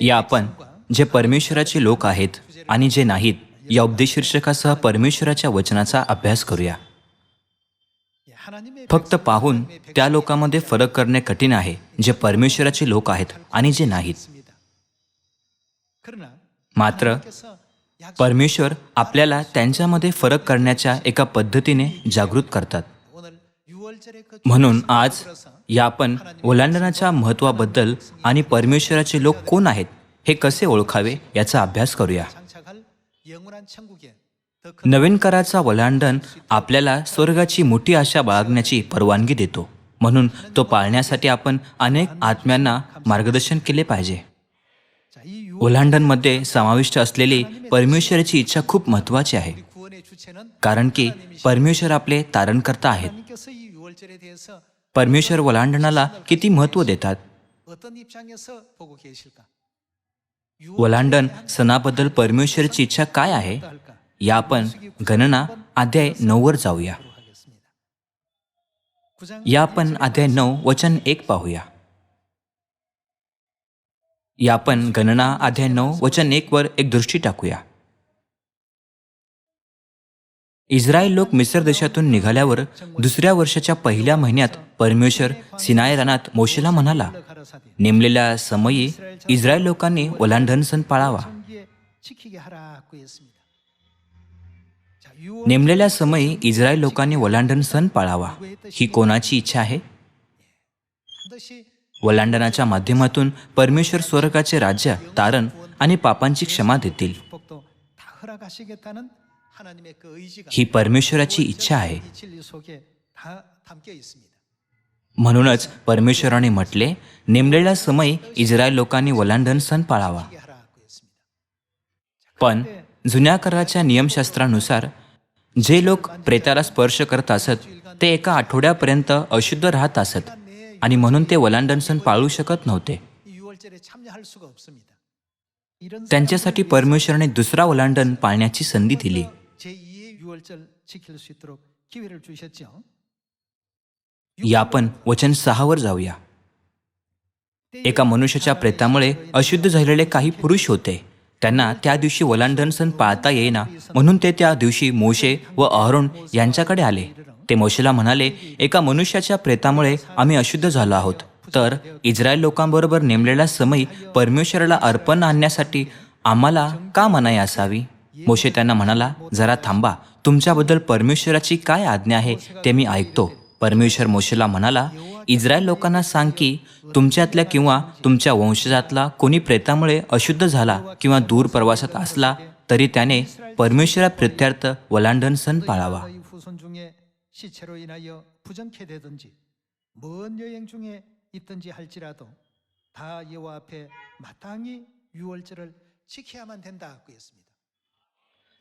या आपण जे परमेश्वराचे लोक आहेत आणि जे नाहीत या उपदेशीर्षकासह परमेश्वराच्या वचनाचा अभ्यास करूया. फक्त पाहून त्या लोकांमध्ये फरक करणे कठीण आहे जे परमेश्वराचे लोक आहेत आणि जे नाहीत. मात्र परमेश्वर आपल्याला त्यांच्यामध्ये फरक करण्याच्या एका पद्धतीने जागृत करतात. म्हणून आज या आपण ओलांडनाच्या महत्वाबद्दल आणि परमेश्वराचे लोक कोण आहेत हे कसे ओळखावे याचा अभ्यास करूया. नवीन कराचा ओलांडन आपल्याला स्वर्गाची मोठी आशा बाळगण्याची परवानगी देतो. म्हणून तो पाळण्यासाठी आपण अनेक आत्म्यांना मार्गदर्शन केले पाहिजे. ओलांडनमध्ये समाविष्ट असलेली परमेश्वराची इच्छा खूप महत्वाची आहे. कारण की परमेश्वर आपले तारणकर्ता आहेत. परमेश्वर ओलांडनाला किती महत्त्व देतात? ओलांडन सणाबद्दल परमेश्वराची इच्छा काय आहे? या आपण गणना अध्याय नऊवर जाऊया. या आपण अध्याय नऊ वचन एक पाहूया. या आपण गणना अध्याय नऊ वचन एक वर एक दृष्टी टाकूया. इस्रायल लोक मिसर देशातून निघाल्यावर दुसऱ्या वर्षाच्या पहिल्या महिन्यात परमेश्वर सिनाय रानात मोशेला म्हणाला नेमलेल्या समयी इस्रायल लोकांनी ओलांढन सण पाळावा. नेमलेल्या समयी इस्रायल लोकांनी ओलांढन सण पाळावा. ही कोणाची इच्छा आहे? ओलांडनाच्या माध्यमातून परमेश्वर स्वर्गाचे राज्य तारण आणि पापांची क्षमा देतील. ही परमेश्वराची इच्छा आहे. म्हणूनच परमेश्वराने म्हटले नेमलेल्या समयी इस्रायल लोकांनी ओलांडन सण पाळावा. पण जुन्या कराच्या नियमशास्त्रानुसार जे लोक प्रेताला स्पर्श करत असत ते एका आठवड्यापर्यंत अशुद्ध राहत असत आणि म्हणून ते ओलांडन सण पाळू शकत नव्हते. त्यांच्यासाठी परमेश्वराने दुसरा ओलांडन पाळण्याची संधी दिली. या आपण वचन सहावर जाऊया एका मनुष्याच्या प्रेतामुळे अशुद्ध झालेले काही पुरुष होते त्यांना त्या दिवशी ओलांडन सण पाळता येईना म्हणून ते त्या दिवशी मोशे व अहरुण यांच्याकडे आले ते मोशेला म्हणाले एका मनुष्याच्या प्रेतामुळे आम्ही अशुद्ध झालो आहोत तर इस्रायल लोकांबरोबर नेमलेला समयी परमेश्वराला अर्पण आणण्यासाठी आम्हाला का मनाई असावी मोशे त्यांना म्हणाला जरा थांबा तुमच्याबद्दल परमेश्वराची काय आज्ञा आहे ते मी ऐकतो परमेश्वर मोशेला म्हणाला इस्रायल लोकांना सांग की तुमच्यातल्या किंवा तुमच्या वंशजातला कोणी प्रेतामुळे अशुद्ध झाला किंवा दूर प्रवासात असला तरी त्याने परमेश्वरा प्रित्यार्थ वलांडन सण पाळावा 후손 중에 시체로 인하여 부정케 되든지 먼 여행 중에 있든지 할지라도 다 여호와 앞에 마땅히 유월절을 지켜야만 된다고 했습니다.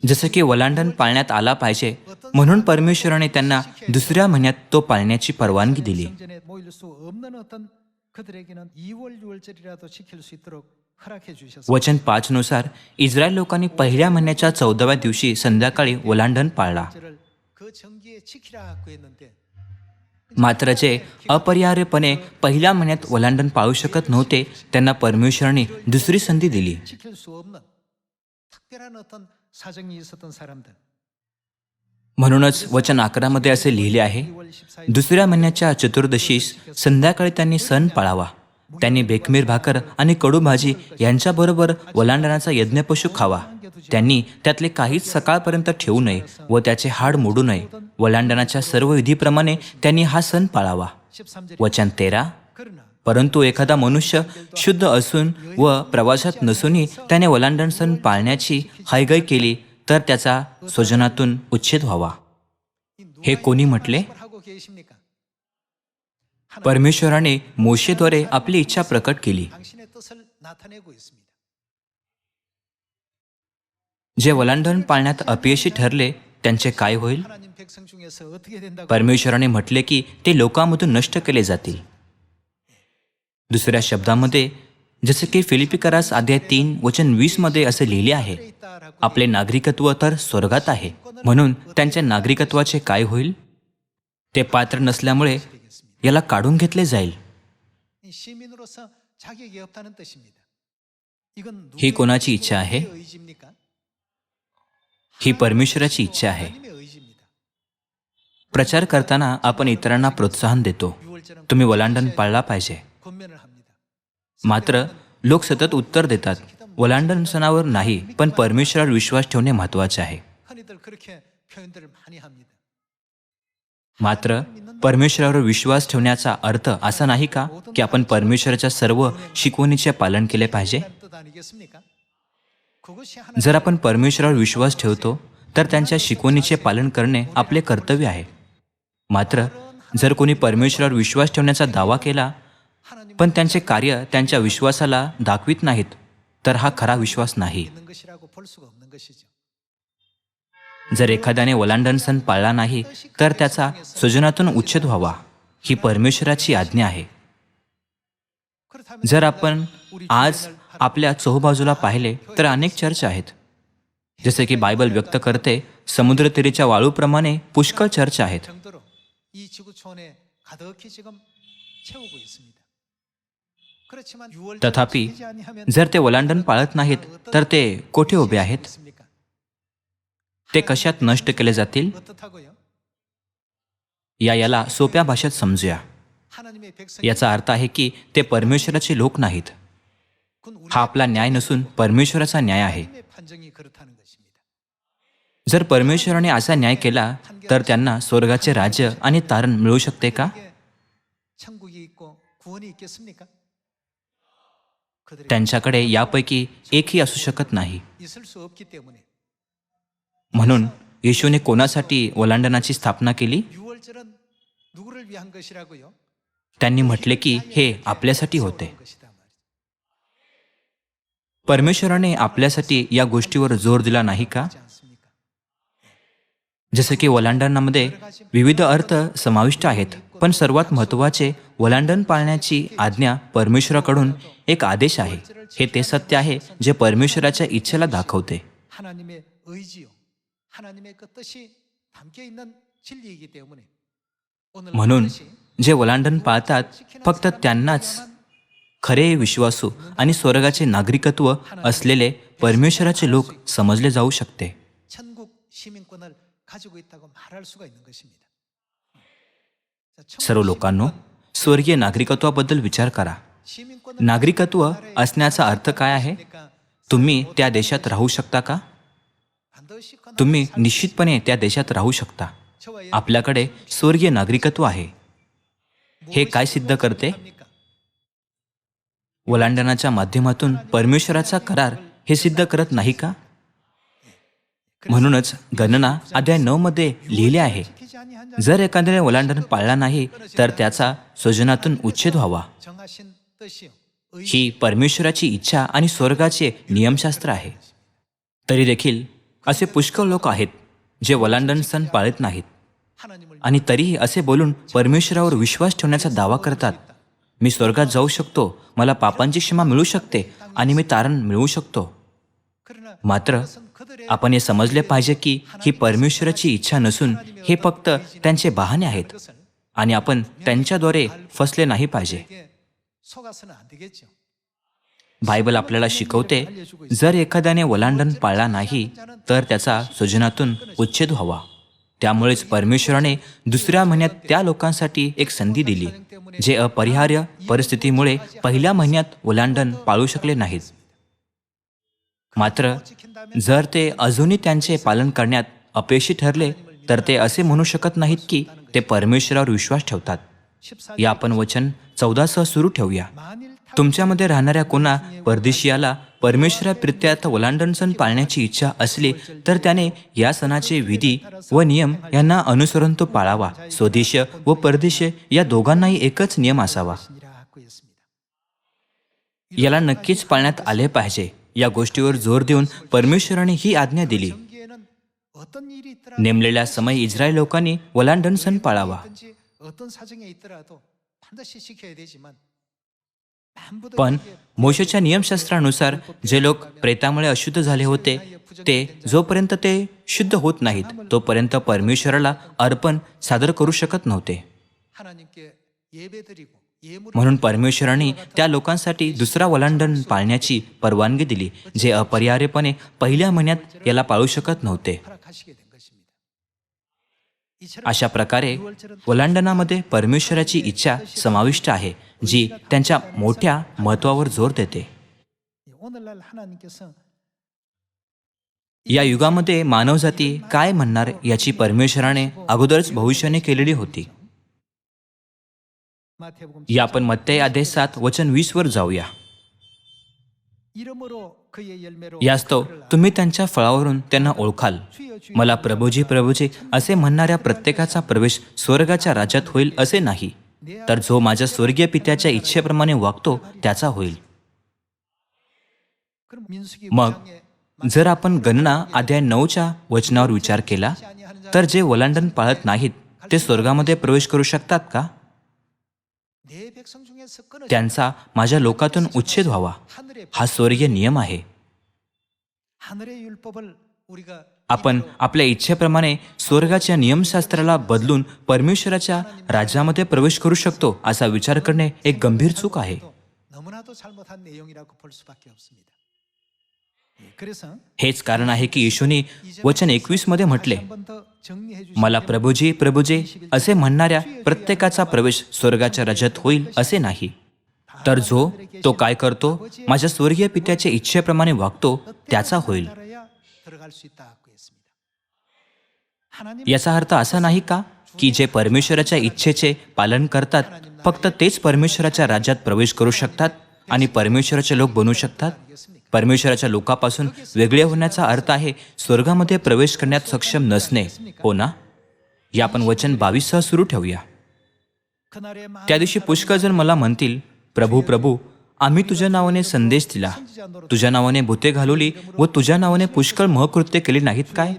जसं की वलांडण पाळण्यात आला पाहिजे म्हणून परमेश्वराने त्यांना दुसऱ्या महिन्यात तो पाळण्याची परवानगी दिली. वचन पाच नुसार इस्रायल लोकांनी पहिल्या महिन्याच्या चौदाव्या दिवशी संध्याकाळी ओलांडण पाळला. मात्र जे अपरिहार्यपणे पहिल्या महिन्यात ओलांडण पाळू शकत नव्हते त्यांना परमेश्वराने दुसरी संधी दिली. म्हणूनच वचन अकरामध्ये असे लिहिले आहे दुसऱ्या महिन्याच्या चतुर्दशीस संध्याकाळी त्यांनी सण पाळावा. त्यांनी बेखमीर भाकर आणि कडू भाजी यांच्याबरोबर वलांडणाचा यज्ञपशु खावा. त्यांनी त्यातले काहीच सकाळपर्यंत ठेवू नये व त्याचे हाड मोडू नये. वलांडणाच्या सर्व विधीप्रमाणे त्यांनी हा सण पाळावा. वचन तेरा परंतु एखादा मनुष्य शुद्ध असून व प्रवासात नसूनही त्याने वलांडण सण पाळण्याची हायगय केली तर त्याचा स्वजनातून उच्छेद व्हावा. हे कोणी म्हटले? परमेश्वराने मोशेद्वारे आपली इच्छा प्रकट केली. जे वलांडण पाळण्यात अपयशी ठरले त्यांचे काय होईल? परमेश्वराने म्हटले की ते लोकांमधून नष्ट केले जातील. दुसऱ्या शब्दामध्ये जसे की फिलिपिकरास अध्याय तीन वचन वीसमध्ये असे लिहिले आहे आपले नागरिकत्व तर स्वर्गात आहे म्हणून त्यांच्या नागरिकत्वाचे काय होईल? ते पात्र नसल्यामुळे याला काढून घेतले जाईल. ही कोणाची इच्छा आहे? ही परमेश्वराची इच्छा आहे. प्रचार करताना आपण इतरांना प्रोत्साहन देतो. तुम्ही वलांडन पाळला पाहिजे. मात्र लोक सतत उत्तर देतात ओलांडनसनावर नाही पण परमेश्वरावर विश्वास ठेवणे महत्त्वाचे आहे. मात्र परमेश्वरावर विश्वास ठेवण्याचा अर्थ असा नाही का की आपण परमेश्वराच्या सर्व शिकवणीचे पालन केले पाहिजे? जर आपण परमेश्वरावर विश्वास ठेवतो तर त्यांच्या शिकवणीचे पालन करणे आपले कर्तव्य आहे. मात्र जर कोणी परमेश्वरावर विश्वास ठेवण्याचा दावा केला पण त्यांचे कार्य त्यांच्या विश्वासाला दाखवित नाहीत तर हा खरा विश्वास नाही. जर एखाद्याने ओलांडन सण पाळला नाही तर त्याचा सृजनातून उच्छेद व्हावा ही परमेश्वराची आज्ञा आहे. जर आपण आज आपल्या चौबाजूला पाहिले तर अनेक चर्च आहेत. जसे की बायबल व्यक्त करते समुद्रतीरीच्या वाळूप्रमाणे पुष्कळ चर्च आहेत. तथापि जर ते ओलांडन पाळत नाहीत तर ते कोठे उभे आहेत? ते कशात नष्ट केले जातील? या याला सोप्या भाषेत समजूया. याचा अर्थ आहे की ते परमेश्वराचे लोक नाहीत. हा आपला न्याय नसून परमेश्वराचा न्याय आहे. जर परमेश्वराने असा न्याय केला तर त्यांना स्वर्गाचे राज्य आणि तारण मिळू शकते का? त्यांच्याकडे यापैकी एकही असू शकत नाही. म्हणून येशूने कोणासाठी ओलांडनाची स्थापना केली? त्यांनी म्हटले की हे आपल्यासाठी होते. परमेश्वराने आपल्यासाठी या गोष्टीवर जोर दिला नाही का? जसे की ओलांडनामध्ये विविध अर्थ समाविष्ट आहेत. पण सर्वात महत्त्वाचे वलांडन पाळण्याची आज्ञा परमेश्वराकडून एक आदेश आहे. हे ते सत्य आहे जे परमेश्वराच्या इच्छेला दाखवते. म्हणून जे वलांडन पाळतात फक्त त्यांनाच खरे विश्वासू आणि स्वर्गाचे नागरिकत्व असलेले परमेश्वराचे लोक समजले जाऊ शकते. सर्व लोकांनो स्वर्गीय नागरिकत्वाबद्दल विचार करा. नागरिकत्व असण्याचा अर्थ काय आहे? तुम्ही त्या देशात राहू शकता का? तुम्ही निश्चितपणे त्या देशात राहू शकता. आपल्याकडे स्वर्गीय नागरिकत्व आहे. हे काय सिद्ध करते? वलांडनाच्या माध्यमातून परमेश्वराचा करार हे सिद्ध करत नाही का? म्हणूनच गणना अध्याय नऊ मध्ये लिहिले आहे. जर एखाद्याने ओलांडण पाळला नाही तर त्याचा स्वजनातून उच्छेद व्हावा. ही परमेश्वराची इच्छा आणि स्वर्गाचे नियमशास्त्र आहे. तरी देखील असे पुष्कळ लोक आहेत जे वलांडन सण पाळत नाहीत. आणि तरीही असे बोलून परमेश्वरावर विश्वास ठेवण्याचा दावा करतात. मी स्वर्गात जाऊ शकतो मला पापांची क्षमा मिळू शकते आणि मी तारण मिळवू शकतो. मात्र आपण हे समजले पाहिजे की ही परमेश्वराची इच्छा नसून हे फक्त त्यांचे बहाणे आहेत आणि आपण त्यांच्याद्वारे फसले नाही पाहिजे. बायबल आपल्याला शिकवते जर एखाद्याने वलांडन पाळला नाही तर त्याचा सृजनातून उच्छेद व्हावा. त्यामुळेच परमेश्वराने दुसऱ्या महिन्यात त्या लोकांसाठी एक संधी दिली जे अपरिहार्य परिस्थितीमुळे पहिल्या महिन्यात ओलांडन पाळू शकले नाहीत. मात्र जर ते अजूनही त्यांचे पालन करण्यात अपयशी ठरले तर ते असे म्हणू शकत नाहीत की ते परमेश्वरावर विश्वास ठेवतात. या आपण वचन चौदासह सुरू ठेवूया. तुमच्यामध्ये राहणाऱ्या कोणा परदेशियाला परमेश्वरा प्रित्यार्थ ओलांडन सण पाळण्याची इच्छा असली तर त्याने या सणाचे विधी व नियम यांना अनुसरून तो पाळावा. स्वदेश व परदेश या दोघांनाही एकच नियम असावा. याला नक्कीच पाळण्यात आले पाहिजे. या गोष्टीवर जोर देऊन परमेश्वराने ही आज्ञा दिली. नेमलेल्या समय इस्रायल लोकांनी वलांडन सण पाळावा. पण मोशेच्या नियमशास्त्रानुसार जे लोक प्रेतामुळे अशुद्ध झाले होते ते जोपर्यंत ते शुद्ध होत नाहीत तोपर्यंत परमेश्वराला अर्पण सादर करू शकत नव्हते. म्हणून परमेश्वराने त्या लोकांसाठी दुसरा वलांडण पाळण्याची परवानगी दिली जे अपरिहार्यपणे पहिल्या महिन्यात याला पाळू शकत नव्हते. अशा प्रकारे वलांडनामध्ये परमेश्वराची इच्छा समाविष्ट आहे जी त्यांच्या मोठ्या महत्वावर जोर देते. या युगामध्ये मानवजाती काय म्हणणार याची परमेश्वराने अगोदरच भविष्याने केलेली होती. या आपण मत्तय आदेश सात वचन वीस वर जाऊया. यास्तव तुम्ही त्यांच्या फळावरून त्यांना ओळखाल. मला प्रभूजी प्रभूजी असे म्हणणाऱ्या प्रत्येकाचा प्रवेश स्वर्गाच्या राज्यात होईल असे नाही. तर जो माझ्या स्वर्गीय पित्याच्या इच्छेप्रमाणे वागतो त्याचा होईल. मग जर आपण गणना अध्याय नऊच्या वचनावर विचार केला तर जे वलांडन पाळत नाहीत ते स्वर्गामध्ये प्रवेश करू शकतात का? त्यांचा माझ्या लोकातून उच्छेद व्हावा. हा स्वर्गीय नियम आहे. आपण आपल्या इच्छेप्रमाणे स्वर्गाच्या नियमशास्त्राला बदलून परमेश्वराच्या राज्यामध्ये प्रवेश करू शकतो असा विचार करणे एक गंभीर चूक आहे. हेच कारण आहे की येशूने वचन एकवीसमध्ये म्हटले मला प्रभुजी प्रभुजे असे म्हणणाऱ्या प्रत्येकाचा प्रवेश स्वर्गाच्या रजत होईल असे नाही. तर जो तो काय करतो माझ्या स्वर्गीय पित्याच्या इच्छेप्रमाणे वागतो त्याचा होईल. याचा अर्थ असा नाही का की जे परमेश्वराच्या इच्छेचे पालन करतात फक्त तेच परमेश्वराच्या राज्यात प्रवेश करू शकतात आणि परमेश्वराचे लोक बनू शकतात? परमेश्वराच्या लोकापासून वेगळे होण्याचा अर्थ आहे स्वर्गामध्ये प्रवेश करण्यात सक्षम नसणे हो ना? या आपण वचन बावीससह सुरू ठेवूया. त्या दिवशी पुष्कळजण मला म्हणतील प्रभू प्रभू आम्ही तुझ्या नावाने संदेश दिला. तुझ्या नावाने भूते घालवली व तुझ्या नावाने पुष्कळ महकृत्य केली नाहीत काय?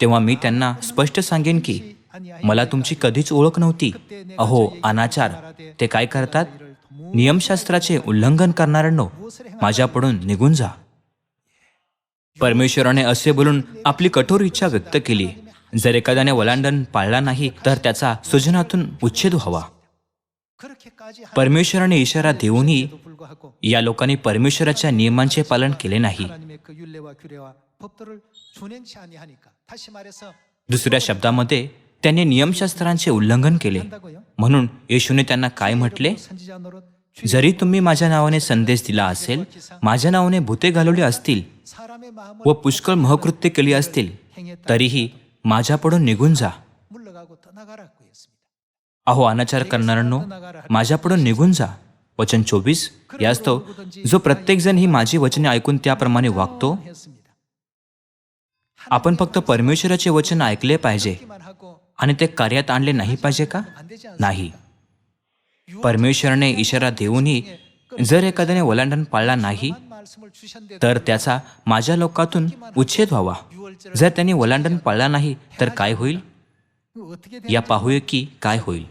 तेव्हा मी त्यांना स्पष्ट सांगेन की मला तुमची कधीच ओळख नव्हती. अहो अनाचार. ते काय करतात? नियमशास्त्राचे उल्लंघन करणाऱ्यांनो माझ्याकडून निघून जा. परमेश्वराने असे बोलून आपली कठोर इच्छा व्यक्त केली. जर एखाद्याने वलांडन पाळला नाही तर त्याचा सृजनातून उच्छेद व्हावा. परमेश्वराने इशारा देऊनही या लोकांनी परमेश्वराच्या नियमांचे पालन केले नाही. दुसऱ्या शब्दामध्ये त्यांनी नियमशास्त्रांचे उल्लंघन केले. म्हणून येशूने त्यांना काय म्हटले? जरी तुम्ही माझ्या नावाने संदेश दिला असेल माझ्या नावाने भूते घालवली असतील व पुष्कळ महकृत्य केली असतील तरीही माझ्यापुढून निघून जा. अहो अनाचार करणाऱ्यांनो माझ्यापुढून निघून जा. वचन चोवीस यास्तव जो प्रत्येकजण ही माझी वचने ऐकून त्याप्रमाणे वागतो आपण फक्त परमेश्वराचे वचन ऐकले पाहिजे आणि ते कार्यात आणले नाही पाहिजे का? नाही. परमेश्वराने इशारा देऊनही जर एखाद्याने ओलांडण पाळला नाही तर त्याचा माझ्या लोकातून उच्छेद व्हावा. जर त्यांनी ओलांडण पाळला नाही तर काय होईल? या पाहूया की काय होईल.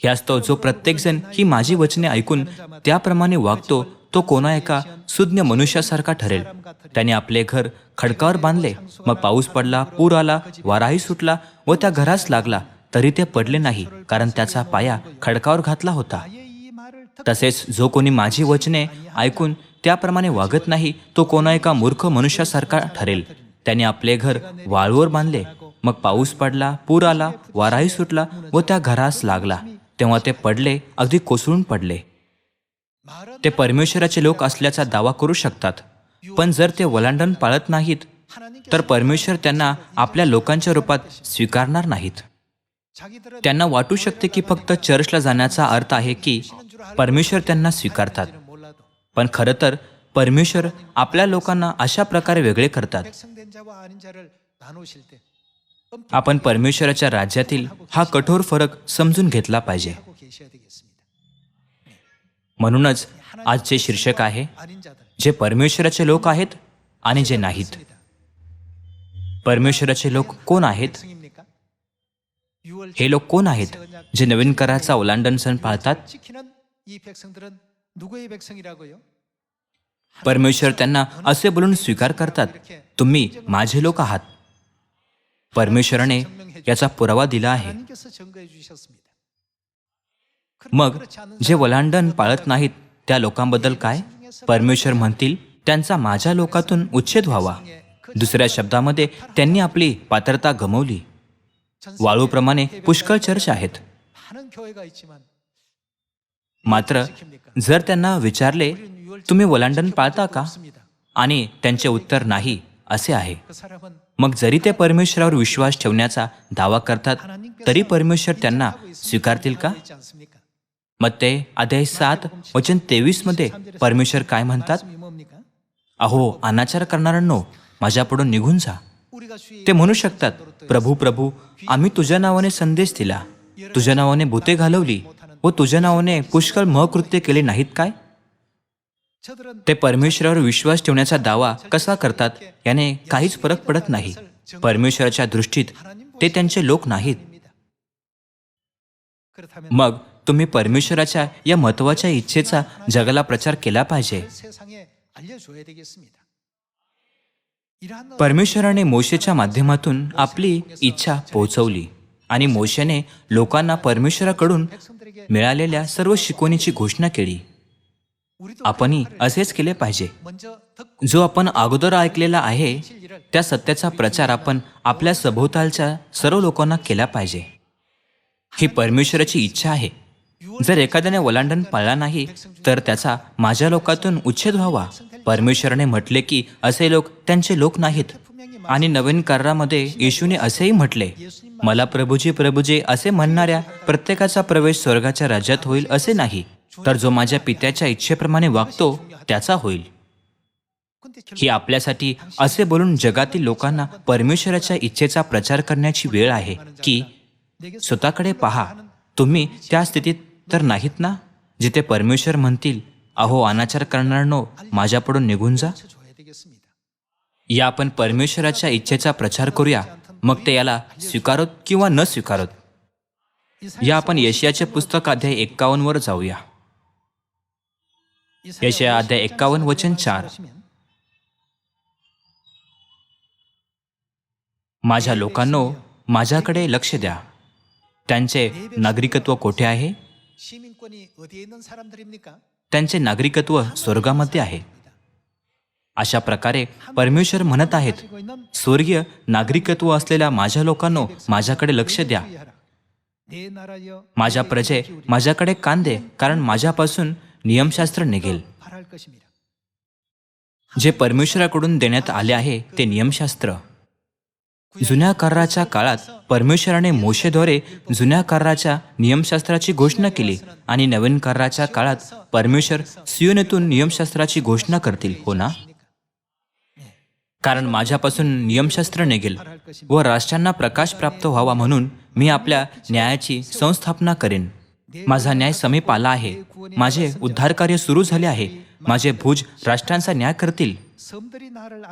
ह्यास्तव जो प्रत्येकजण ही माझी वचने ऐकून त्याप्रमाणे वागतो तो कोणा एका सुज्ञ मनुष्यासारखा ठरेल. त्याने आपले घर खडकावर बांधले मग पाऊस पडला पूर आला वाराही सुटला व त्या घरास लागला. तरी ते पडले नाही कारण त्याचा पाया खडकावर घातला होता. तसेच जो कोणी माझी वचने ऐकून त्याप्रमाणे वागत नाही तो कोणा एका मूर्ख मनुष्यासारखा ठरेल. त्याने आपले घर वाळूवर बांधले. मग पाऊस पडला पूर आला वाराही सुटला व त्या घरास लागला. तेव्हा ते पडले अगदी कोसळून पडले. ते परमेश्वराचे लोक असल्याचा दावा करू शकतात. पण जर ते वलांडण पाळत नाहीत तर परमेश्वर त्यांना आपल्या लोकांच्या रूपात स्वीकारणार नाहीत. त्यांना वाटू शकते की फक्त चर्चला जाण्याचा अर्थ आहे की परमेश्वर त्यांना स्वीकारतात. पण खरं तर परमेश्वर आपल्या लोकांना अशा प्रकारे वेगळे करतात. आपण परमेश्वराच्या राज्यातील हा कठोर फरक समजून घेतला पाहिजे. म्हणूनच आजचे शीर्षक आहे जे परमेश्वराचे लोक आहेत आणि जे नाहीत. परमेश्वराचे लोक कोण आहेत? हे लोक कोण आहेत जे नवीन कराचा ओलांडन सण पाळतात? परमेश्वर त्यांना असे बोलून स्वीकार करतात तुम्ही माझे लोक आहात. परमेश्वराने याचा पुरावा दिला आहे. मग जे वलांडन पाळत नाहीत त्या लोकांबद्दल काय? परमेश्वर म्हणतील त्यांचा माझ्या लोकातून उच्छेद व्हावा. दुसऱ्या शब्दामध्ये त्यांनी आपली पात्रता गमवली. वाळूप्रमाणे पुष्कळ चर्च आहेत. मात्र जर त्यांना विचारले तुम्ही वलांडन पाळता का? आणि त्यांचे उत्तर नाही असे आहे. मग जरी ते परमेश्वरावर विश्वास ठेवण्याचा दावा करतात तरी परमेश्वर त्यांना स्वीकारतील का? मग ते अध्याय सात वचन तेवीसमध्ये परमेश्वर काय म्हणतात? अहो अनाचार करणाऱ्यांनो माझ्यापुढून निघून जा. ते म्हणू शकतात प्रभू प्रभू आम्ही तुझ्या नावाने संदेश दिला. तुझ्या नावाने भूते घालवली व तुझ्या नावाने पुष्कळ महकृत्य केले नाहीत काय? ते परमेश्वरावर विश्वास ठेवण्याचा दावा कसा करतात याने काहीच फरक पडत नाही. परमेश्वराच्या दृष्टीत ते त्यांचे लोक नाहीत. मग तुम्ही परमेश्वराच्या या महत्त्वाच्या इच्छेचा जगाला प्रचार केला पाहिजे. परमेश्वराने मोशेच्या माध्यमातून आपली इच्छा पोहोचवली आणि मोशेने लोकांना परमेश्वराकडून मिळालेल्या सर्व शिकवणीची घोषणा केली. आपणही असेच केले पाहिजे. जो आपण अगोदर ऐकलेला आहे त्या सत्याचा प्रचार आपण आपल्या सभोवतालच्या सर्व लोकांना केला पाहिजे. ही परमेश्वराची इच्छा आहे. जर एखाद्याने वलांडण पाळला नाही तर त्याचा माझ्या लोकातून उच्छेद व्हावा. परमेश्वराने म्हटले की असे लोक त्यांचे लोक नाहीत. आणि नवीन करारामध्ये येशूने असेही म्हटले मला प्रभूजी प्रभूजी असे म्हणणाऱ्या प्रत्येकाचा प्रवेश स्वर्गाच्या राज्यात होईल असे नाही. तर जो माझ्या पित्याच्या इच्छेप्रमाणे वागतो त्याचा होईल. ही आपल्यासाठी असे बोलून जगातील लोकांना परमेश्वराच्या इच्छेचा प्रचार करण्याची वेळ आहे की स्वतःकडे पहा. तुम्ही त्या स्थितीत तर नाहीत ना? जिथे परमेश्वर म्हणतील अहो अनाचार करणारनो माझ्याकडून निघून जा. या आपण परमेश्वराच्या इच्छेचा प्रचार करूया. मग ते याला स्वीकारोत किंवा न स्वीकारोत? या आपण यशयाचे पुस्तक अध्याय एक्कावन वर जाऊया. यशया अध्याय एक्कावन्न वचन चार. माझ्या लोकांनो माझ्याकडे लक्ष द्या. त्यांचे नागरिकत्व कोठे आहे? त्यांचे नागरिकत्व स्वर्गामध्ये आहे. अशा प्रकारे परमेश्वर म्हणत आहेत स्वर्गीय नागरिकत्व असलेल्या माझ्या लोकांनो माझ्याकडे लक्ष द्या. माझ्या प्रजे माझ्याकडे कांदे कारण माझ्यापासून नियमशास्त्र निघेल. जे परमेश्वराकडून देण्यात आले आहे ते नियमशास्त्र. जुन्या कराराच्या काळात परमेश्वराने मोशेद्वारे जुन्या कराराच्या नियमशास्त्राची घोषणा केली आणि नवीन कराराच्या काळात परमेश्वर सियोनेतून नियमशास्त्राची घोषणा करतील हो ना? कारण माझ्यापासून नियमशास्त्र निघेल व राष्ट्रांना प्रकाश प्राप्त व्हावा म्हणून मी आपल्या न्यायाची संस्थापना करेन. माझा न्याय समीप आला आहे. माझे उद्धारकार्य सुरू झाले आहे. माझे भुज राष्ट्रांचा न्याय करतील.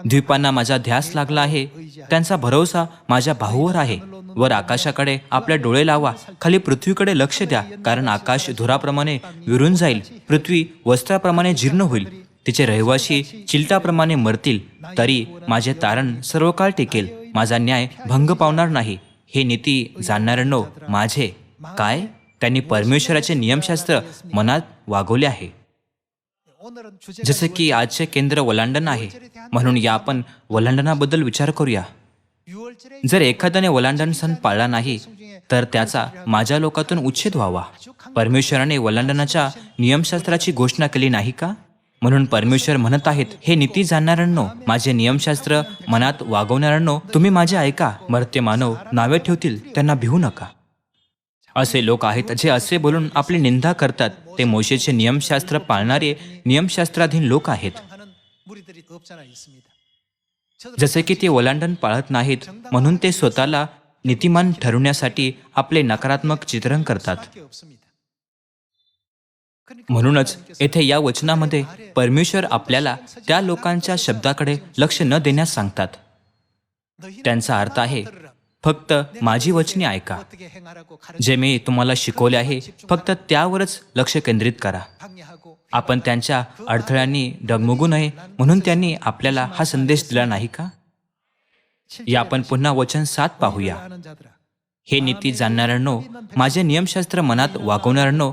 द्वीपांना माझा ध्यास लागला आहे. त्यांचा भरोसा माझ्या भाऊवर आहे. वर आकाशाकडे आपले डोळे लावा. खाली पृथ्वीकडे लक्ष द्या. कारण आकाश धुराप्रमाणे विरून जाईल. पृथ्वी वस्त्राप्रमाणे जीर्ण होईल. तिचे रहिवासी चिलटाप्रमाणे मरतील. तरी माझे तारण सर्व काळ टिकेल. माझा न्याय भंग पावणार नाही. हे नीती जाणणाऱ्यांनो माझे. काय? त्यांनी परमेश्वराचे नियमशास्त्र मनात वागवले आहे. जसे की आजचे केंद्र वलांडन आहे. म्हणून या आपण वलांडनाबद्दल विचार करूया. जर एखाद्याने वलांडन सण पाळला नाही तर त्याचा माझ्या लोकातून उच्छेद व्हावा. परमेश्वराने वलांडनाच्या नियमशास्त्राची घोषणा केली नाही का? म्हणून परमेश्वर म्हणत आहेत हे नीती जाणणाऱ्यांनो माझे नियमशास्त्र मनात वागवणाऱ्यांनो तुम्ही माझे ऐका. मर्त्य मानव नावे ठेवतील त्यांना भिवू नका. असे लोक आहेत जे असे बोलून आपली निंदा करतात. ते मोशेचे नियमशास्त्र पाळणारे नियमशास्त्राधीन लोक आहेत. जसे की ते ओलांडन पाळत नाहीत म्हणून ते स्वतःला नीतिमान ठरवण्यासाठी आपले नकारात्मक चित्रण करतात. म्हणूनच येथे या वचनामध्ये परमेश्वर आपल्याला त्या लोकांच्या शब्दाकडे लक्ष न देण्यास सांगतात. त्यांचा अर्थ आहे फक्त माझी वचने ऐका. जे मी तुम्हाला शिकवले आहे फक्त त्यावरच लक्ष केंद्रित करा. आपण त्यांच्या अडथळ्यांनी डगमगू नये म्हणून त्यांनी आपल्याला हा संदेश दिला नाही का? या आपण पुन्हा वचन सात पाहूया. हे नीती जाणणाऱ्यांनो माझे नियमशास्त्र मनात वागवणाऱ्यांनो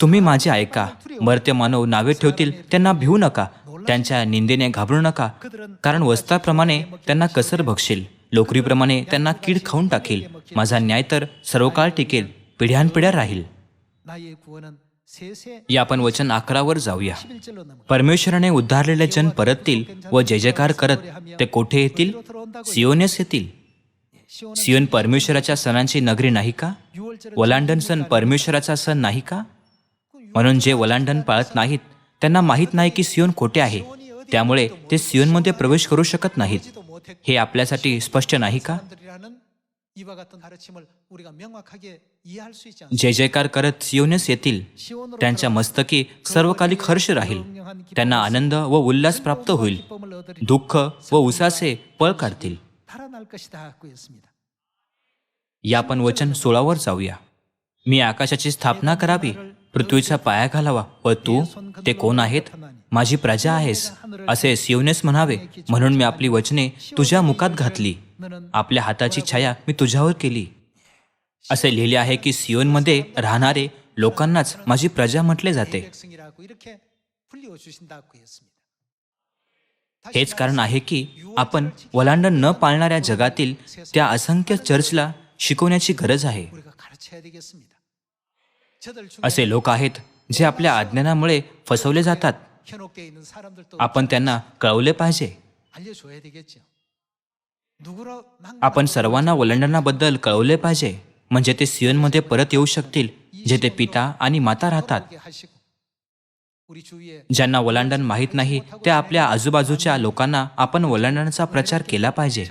तुम्ही माझे ऐका. मरते मानव नावे ठेवतील त्यांना भिवू नका. त्यांच्या निंदेने घाबरू नका. कारण वस्ताप्रमाणे त्यांना कसर भक्षील लोकरीप्रमाणे त्यांना कीड खाऊन टाकेल. माझा न्याय तर सर्व काळ टिकेल. पिढ्यानपिढ्या राहील. या आपण वचन अकरावर जाऊया. परमेश्वराने उद्धारलेले जन परततील व जय जयकार करत ते कोठे येतील? सिओनेस येतील. सिओन परमेश्वराच्या सणांची नगरी नाही का? वलांडन सण परमेश्वराचा सण नाही का? म्हणून जे वलांडन पाळत नाहीत त्यांना माहीत नाही की सिओन कोठे आहे. त्यामुळे ते सिओनमध्ये प्रवेश करू शकत नाहीत. हे आपल्यासाठी स्पष्ट नाही का? जय जयकार करत सिओनेस येतील त्यांच्या मस्तकी सर्वकालिक हर्ष राहील. त्यांना आनंद व उल्हास प्राप्त होईल. दुःख व उसासे पळ काढतील. या आपण वचन सोळावर जाऊया. मी आकाशाची स्थापना करावी. पृथ्वीचा पाया घालावा व तू ते कोण आहेत? माझी प्रजा आहेस असे शिवनेस म्हणावे. म्हणून मी आपली वचने तुझ्या मुखात घातली. आपल्या हाताची छाया मी तुझ्यावर केली. असे लिहिले आहे की सिओनमध्ये राहणारे लोकांनाच माझी प्रजा म्हटले जाते. हेच कारण आहे की आपण वलांडण न पाळणाऱ्या जगातील त्या असंख्य चर्चला शिकवण्याची गरज आहे. असे लोक आहेत जे आपल्या अज्ञानामुळे फसवले जातात. आपण त्यांना कळवले पाहिजे. आपण सर्वांना ओलंडनाबद्दल कळवले पाहिजे. म्हणजे ते सियोनमध्ये परत येऊ शकतील जेथे पिता आणि माता राहतात. ज्यांना ओलांडण माहीत नाही त्या आपल्या आजूबाजूच्या लोकांना आपण ओलांडणाचा प्रचार केला पाहिजे.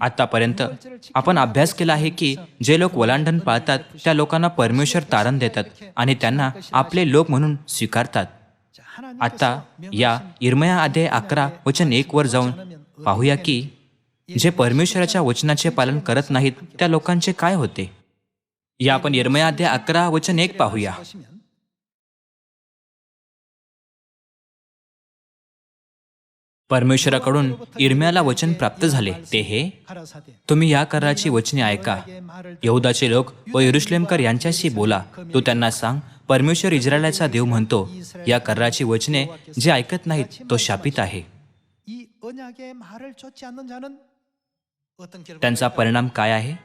आतापर्यंत आपण अभ्यास केला आहे की जे लोक वलांडन पाळतात त्या लोकांना परमेश्वर तारण देतात आणि त्यांना आपले लोक म्हणून स्वीकारतात. आता या इरमया अध्याय अकरा वचन एक वर जाऊन पाहूया की जे परमेश्वराच्या वचनाचे पालन करत नाहीत त्या लोकांचे काय होते? या आपण इरमया अध्याय अकरा वचन एक पाहूया. परमेश्वराकडून इरम्याला वचन प्राप्त झाले. ते हे तुम्ही या कराची वचने ऐका. यहुदाचे लोक व युरुश्लेमकर यांच्याशी बोला. तो त्यांना सांग परमेश्वर इस्रायलाचा देव म्हणतो या कराची वचने जे ऐकत नाहीत तो शापित आहे. त्यांचा परिणाम काय आहे?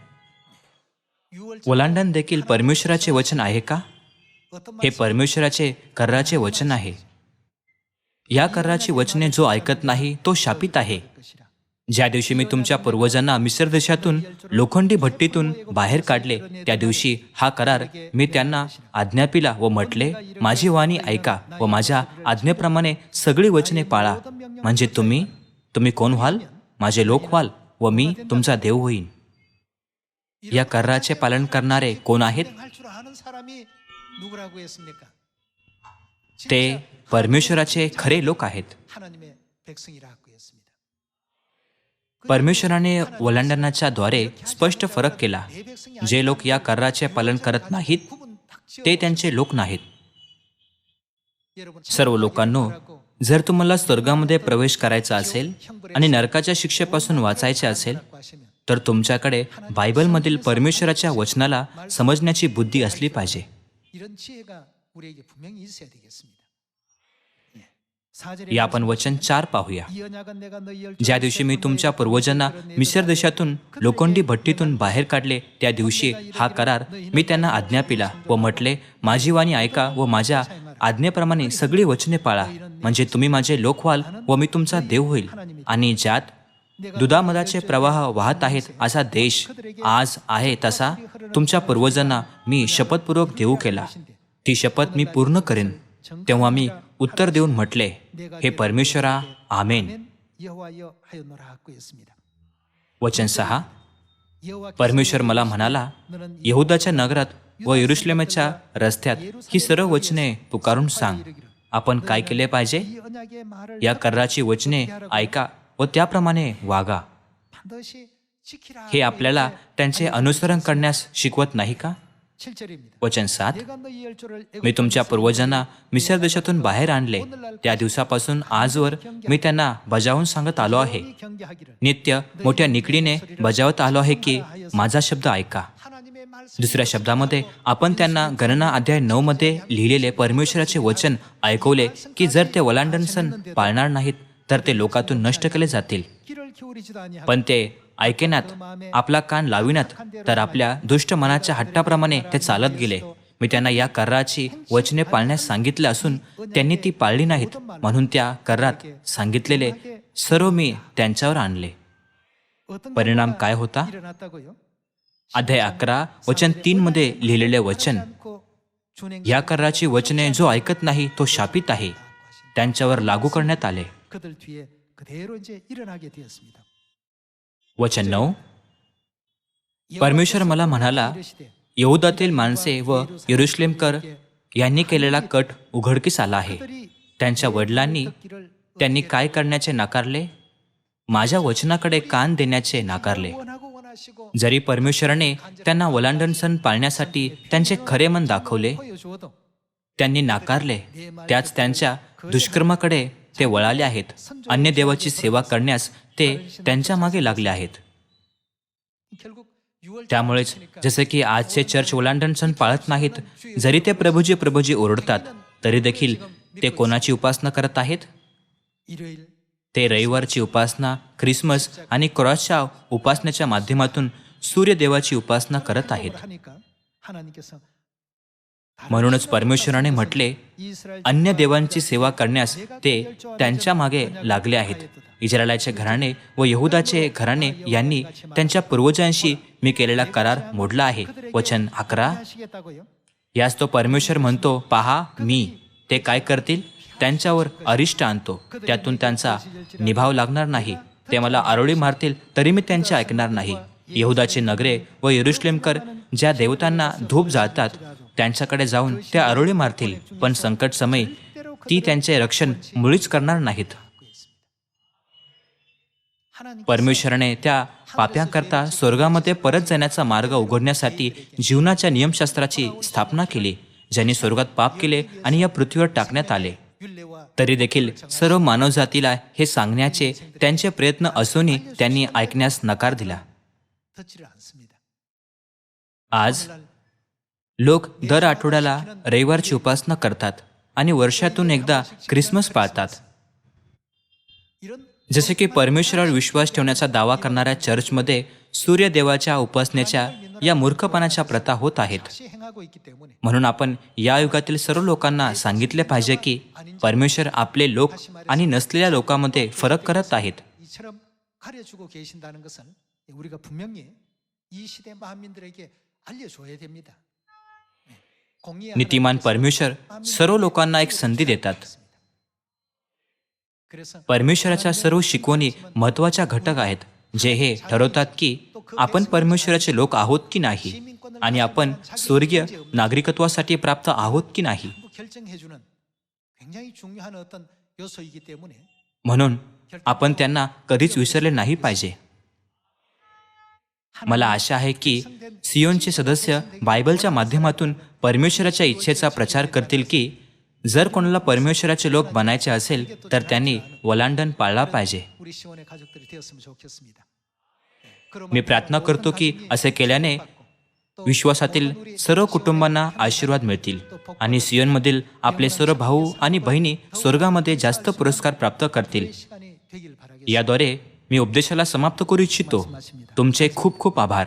ओलांडन देखील परमेश्वराचे वचन आहे का? हे परमेश्वराचे कर्राचे वचन आहे. या कराराची वचने जो ऐकत नाही तो शापित आहे. ज्या दिवशी मी तुमच्या पूर्वजांना मिसर देशातून लोखंडी भट्टीतून बाहेर काढले त्या दिवशी हा करार मी त्यांना आज्ञापिला व म्हटले माझी वाणी ऐका व माझ्या आज्ञेप्रमाणे सगळी वचने पाळा. म्हणजे तुम्ही? तुम्ही कोण व्हाल? माझे लोक व्हाल व मी तुमचा देव होईन. या कराराचे पालन करणारे कोण आहेत? ते परमेश्वराचे खरे लोक आहेत. परमेश्वराने ओलांडनाच्या द्वारे स्पष्ट फरक केला. जे लोक या कराचे पालन करत नाहीत ते त्यांचे लोक नाहीत. सर्व लोकांनो जर तुम्हाला स्वर्गामध्ये प्रवेश करायचा असेल आणि नरकाच्या शिक्षेपासून वाचायचे असेल तर तुमच्याकडे बायबलमधील परमेश्वराच्या वचनाला समजण्याची बुद्धी असली पाहिजे. या आपण वचन चार पाहूया. ज्या दिवशी मी तुमच्या पूर्वजांना मिसर देशातून लोखंडी भट्टीतून बाहेर काढले त्या दिवशी हा करार मी त्यांना आज्ञा पिला व म्हटले माझी वाणी ऐका व माझ्या आज्ञेप्रमाणे सगळी वचने पाळा. म्हणजे तुम्ही माझे लोक व्हाल व मी तुमचा देव होईल. आणि ज्यात दुधामदाचे प्रवाह वाहत आहेत असा देश आज आहे तसा तुमच्या पूर्वजांना मी शपथपूर्वक देऊ केला. ती शपथ मी पूर्ण करेन. तेव्हा मी उत्तर देऊन म्हटले हे परमेश्वरा आमेन. वचन सहा. परमेश्वर मला म्हणाला यहुदाच्या नगरात व युरुश्लेमच्या रस्त्यात ही सर्व वचने पुकारून सांग. आपण काय केले पाहिजे? या कर्राची वचने ऐका व त्याप्रमाणे वागा. हे आपल्याला त्यांचे अनुसरण करण्यास शिकवत नाही का? वचन सात. मी तुमच्या पूर्वजांना मिसर देशातून बाहेर आणले. त्या दिवसापासून आजवर मी त्यांना बजावून सांगत आलो आहे. नित्य मोठ्या निकडीने बजावत आलो आहे की माझा शब्द ऐका. दुसऱ्या शब्दामध्ये आपण त्यांना गणना अध्याय नऊ मध्ये लिहिलेले परमेश्वराचे वचन ऐकवले की जर ते वलांडन सण पाळणार नाहीत तर ते लोकातून नष्ट केले जातील. पण ते ऐकेनात आपला कान लाविनात तर आपल्या दुष्ट मनाच्या हट्टाप्रमाणे ते चालत गेले. मी त्यांना या कर्राची वचने पाळण्यास सांगितले असून त्यांनी ती पाळली नाहीत म्हणून त्या कर्रात सांगितलेले सर्व मी त्यांच्यावर आणले. परिणाम काय होता? अध्याय अकरा वचन तीन मध्ये लिहिलेले वचन या कर्राची वचने जो ऐकत नाही तो शापित आहे. त्यांच्यावर लागू करण्यात आले. वचन नऊ. परमेश्वर मला म्हणाला यहुदातील माणसे व युरुश्लेमकर यांनी केलेला कट उघडकीस आला आहे. त्यांच्या वडिलांनी त्यांनी काय करण्याचे नाकारले? माझ्या वचनाकडे कान देण्याचे नाकारले. जरी परमेश्वराने त्यांना वलांडन सण पाळण्यासाठी त्यांचे खरे मन दाखवले त्यांनी नाकारले. त्याच त्यांच्या दुष्कर्माकडे ते वळाले आहेत. अन्य देवाची सेवा करण्यास ते त्यांच्या मागे लागले आहेत. त्यामुळेच जसे की आजचे चर्च ओलांडण सण पाळत नाहीत जरी ते प्रभूजी प्रभूजी ओरडतात तरी देखील ते कोणाची उपासना करत आहेत? ते रविवारची उपासना ख्रिसमस आणि क्रॉसच्या उपासनेच्या माध्यमातून सूर्यदेवाची उपासना करत आहेत. म्हणूनच परमेश्वराने म्हटले अन्य देवांची सेवा करण्यास ते त्यांच्या मागे लागले आहेत. इस्रायलाचे घराणे व यहुदाचे घराणे यांनी त्यांच्या पूर्वजांशी मी केलेला करार मोडला आहे. वचन अकरा. यास तो परमेश्वर म्हणतो पहा मी ते काय करतील? त्यांच्यावर अरिष्ट आणतो. त्यातून त्यांचा निभाव लागणार नाही. ते मला आरोळी मारतील तरी मी त्यांचे ऐकणार नाही. यहुदाचे नगरे व येरुश्लेमकर ज्या देवतांना धूप जाळतात त्यांच्याकडे जाऊन ते आरोळी मारतील पण संकट समय ती त्यांचे रक्षण मुळीच करणार नाहीत. परमेश्वराने त्या पाप्यांकरता स्वर्गामध्ये परत जाण्याचा मार्ग उघडण्यासाठी जीवनाच्या नियमशास्त्राची स्थापना केली ज्यांनी स्वर्गात पाप केले आणि या पृथ्वीवर टाकण्यात आले. तरी देखील सर्व मानवजातीला हे सांगण्याचे त्यांचे प्रयत्न असूनही त्यांनी ऐकण्यास नकार दिला. आज लोक दर आठवड्याला रविवारची उपासना करतात आणि वर्षातून एकदा ख्रिसमस पाळतात 이런 जसे की परमेश्वरावर विश्वास ठेवण्याचा दावा करणाऱ्या चर्चमध्ये सूर्यदेवाच्या उपासनेच्या या मूर्खपणाच्या प्रथा होत आहेत 다시 행하고 있기 때문에 म्हणून आपण या युगातील सर्व लोकांना सांगितले पाहिजे की परमेश्वर आपले लोक आणि नसलेल्या लोकांमध्ये फरक करत आहेत 이처럼 가르쳐주고 계신다는 것은 우리가 분명히 이 시대 만민들에게 알려줘야 됩니다. नीतिमान परमेश्वर सर्व लोकांना एक संधी देतात. परमेश्वराच्या सर्व शिकवणी महत्त्वाच्या घटक आहेत जे हे ठरवतात की आपण परमेश्वराचे लोक आहोत की नाही आणि आपण स्वर्गीय नागरिकत्वासाठी प्राप्त आहोत की नाही. म्हणून आपण त्यांना कधीच विसरले नाही पाहिजे. मला आशा आहे की सियोनचे सदस्य बायबलच्या माध्यमातून परमेश्वराच्या इच्छेचा प्रचार करतील की जर कोणाला परमेश्वराचे लोक बनायचे असेल तर त्यांनी वलांडन पाळला पाहिजे. मी प्रार्थना करतो की असे केल्याने विश्वासातील सर्व कुटुंबांना आशीर्वाद मिळतील आणि सियोनमधील आपले सर्व भाऊ आणि बहिणी स्वर्गामध्ये जास्त पुरस्कार प्राप्त करतील. याद्वारे मी उपदेशाला समाप्त करू इच्छितो. तुमचे खूप खूप आभार.